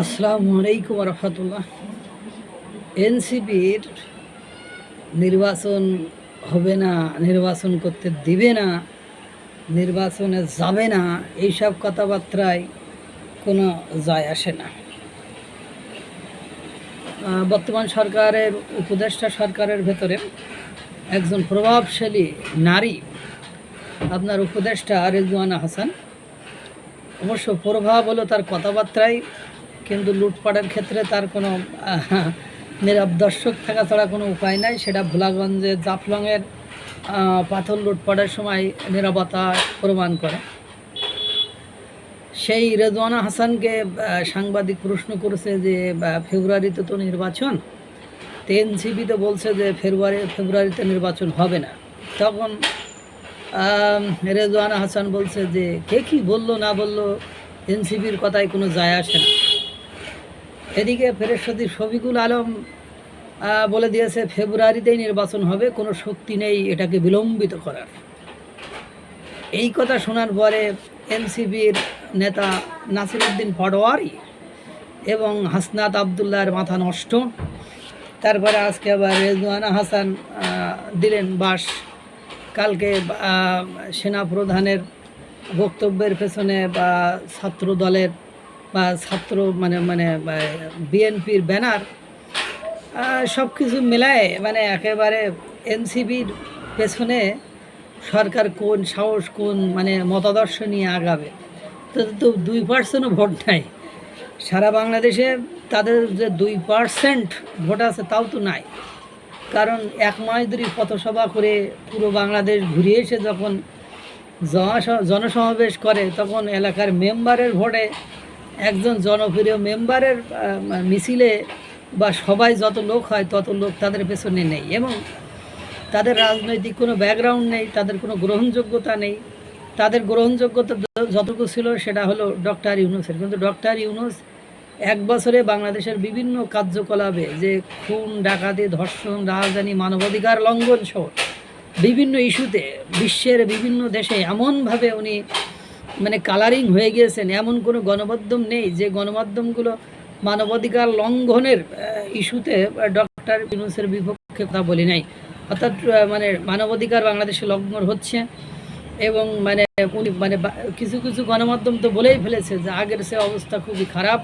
আসসালামু আলাইকুম রহমতুল্লাহ। এনসিপির নির্বাচন হবে না, নির্বাচন করতে দিবে না, নির্বাচনে যাবে না, এইসব কথাবার্তায় কোনো যায় আসে না। বর্তমান সরকারের, উপদেষ্টা সরকারের ভেতরে একজন প্রভাবশালী নারী, আপনার উপদেষ্টা রেজওয়ানা হাসান। অবশ্য প্রভাব হলো তার কথাবার্তায় কিন্তু লুটপাটের ক্ষেত্রে তার কোনো নীরব দর্শক থাকা ছাড়া কোনো উপায় নাই। সেটা ভোলাগঞ্জে জাফলংয়ের পাথর লুটপাটের সময় নিরাপত্তা প্রমাণ করে। সেই রেজওয়ানা হাসানকে সাংবাদিক প্রশ্ন করেছে যে ফেব্রুয়ারিতে তো নির্বাচন। তো এনসিপি তো বলছে যে, ফেব্রুয়ারি, ফেব্রুয়ারিতে নির্বাচন হবে না। তখন রেজওয়ানা হাসান বলছে যে, কে কি বলল না বলল এনসিপির কথায় কোনো যায় আসে না। এদিকে ফেরেশতি শফিকুল আলম বলে দিয়েছে, ফেব্রুয়ারিতেই নির্বাচন হবে, কোনো শক্তি নেই এটাকে বিলম্বিত করার। এই কথা শোনার পরে এনসিপির নেতা নাসিরুদ্দিন পাটোয়ারি এবং হাসনাত আবদুল্লাহর মাথা নষ্ট। তারপরে আজকে আবার রেজওয়ানা হাসান দিলেন বাস কালকে সেনা প্রধানের বক্তব্যের পেছনে বা ছাত্র দলের বা ছাত্র মানে মানে বিএনপির ব্যানার সব কিছু মেলায় মানে একেবারে এনসিবির পেছনে সরকার কোন সাহস, কোন মানে মতাদর্শ নিয়ে আগাবে। তো তো দুই পার্সেন্টও ভোট নাই। সারা বাংলাদেশে তাদের যে দুই পার্সেন্ট ভোট আছে তাও তো নাই। কারণ এক মাস ধরে পথসভা করে পুরো বাংলাদেশ ঘুরিয়ে এসে যখন জনস- জনসমাবেশ করে, তখন এলাকার মেম্বারের ভোটে একজন জনপ্রিয় মেম্বারের মিছিলে বা সবাই যত লোক হয়, তত লোক তাদের পেছনে নেই এবং তাদের রাজনৈতিক কোনো ব্যাকগ্রাউন্ড নেই, তাদের কোনো গ্রহণযোগ্যতা নেই। তাদের গ্রহণযোগ্যতা যতটুকু ছিল সেটা হলো ডক্টর ইউনুসের। কিন্তু ডক্টর ইউনুস এক বছরে বাংলাদেশের বিভিন্ন কার্যকলাপে যে খুন, ডাকাতি, ধর্ষণ, রাজধানী মানবাধিকার লঙ্ঘন সহ বিভিন্ন ইস্যুতে বিশ্বের বিভিন্ন দেশে এমনভাবে উনি মানে কালারিং হয়ে গিয়েছেন এমন কোনো গণমাধ্যম নেই যে গণমাধ্যমগুলো মানবাধিকার লঙ্ঘনের ইস্যুতে ডক্টর ইউনুসের বিপক্ষে কথা বলি নাই। অর্থাৎ মানে মানবাধিকার বাংলাদেশে লঙ্ঘন হচ্ছে এবং মানে উনি মানে কিছু কিছু গণমাধ্যম তো বলেই ফেলেছে যে আগের সে অবস্থা খুবই খারাপ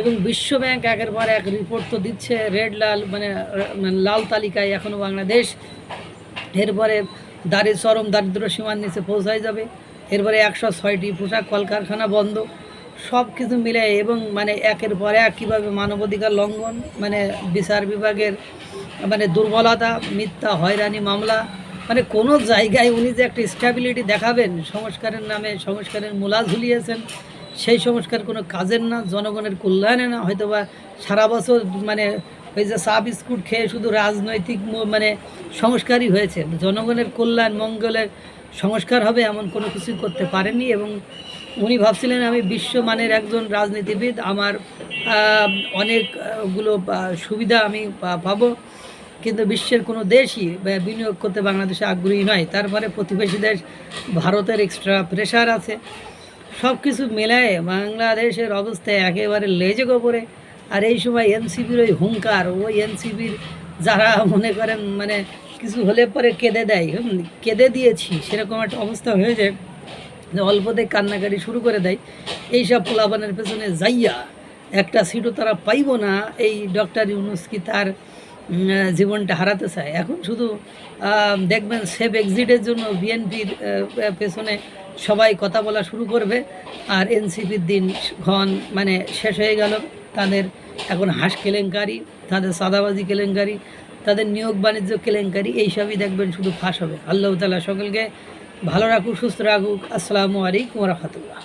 এবং বিশ্ব ব্যাংক একের পর এক রিপোর্ট তো দিচ্ছে রেড লাল মানে মানে লাল তালিকায় এখনও বাংলাদেশ। এরপরে দারিদ্র চরম দারিদ্র সীমার নিচে পৌঁছায় যাবে। এরপরে একশো ছয়টি পোশাক, কলকারখানা বন্ধ, সব কিছু মিলে এবং মানে একের পর এক কীভাবে মানবাধিকার লঙ্ঘন মানে বিচার বিভাগের মানে দুর্বলতা, মিথ্যা হয়রানি মামলা মানে কোনো জায়গায় উনি যে একটা স্ট্যাবিলিটি দেখাবেন, সংস্কারের নামে সংস্কারের মূলা ঝুলিয়েছেন, সেই সংস্কার কোনো কাজের না, জনগণের কল্যাণে না হয়তো বা সারা বছর মানে ওই যে চা বিস্কুট খেয়ে শুধু রাজনৈতিক মানে সংস্কারই হয়েছে, জনগণের কল্যাণ, মঙ্গলের সংস্কার হবে এমন কোনো কিছুই করতে পারেননি এবং উনি ভাবছিলেন আমি বিশ্বমানের একজন রাজনীতিবিদ, আমার অনেকগুলো সুবিধা আমি পাবো। কিন্তু বিশ্বের কোনো দেশই বিনিয়োগ করতে বাংলাদেশে আগ্রহী নয়। তারপরে প্রতিবেশী দেশ ভারতের এক্সট্রা প্রেশার আছে। সব কিছু মেলায় বাংলাদেশের অবস্থা একেবারে লেজে গোপরে আর এই সময় এনসিপির ওই হুঙ্কার, ওই এনসিপির যারা মনে করেন মানে কিছু হলে পরে কেঁদে দেয়। কেঁদে দিয়েছি, সেরকম একটা অবস্থা হয়েছে যে অল্পতে কান্নাকাটি শুরু করে দেয়। এইসব পোলাবানের পেছনে যাইয়া একটা সিটও তারা পাইব না, এই ডক্টর ইউনুস কি তার জীবনটা হারাতে চায়? এখন শুধু দেখবেন সেফ এক্সিটের জন্য বিএনপির পেছনে সবাই কথা বলা শুরু করবে আর এনসিপির দিন ঘন মানে শেষ হয়ে গেল। তাদের এখন হাঁস কেলেঙ্কারি, তাদের সাদাবাজি কেলেঙ্কারি তাদের নিয়োগ, বাণিজ্য, কেলেঙ্কারি, এইসবই দেখবেন শুধু ফাঁস হবে। আল্লাহ তালা সকলকে ভালো রাখুক, সুস্থ রাখুক। আসসালামু আলাইকুম রহমতুল্লাহ।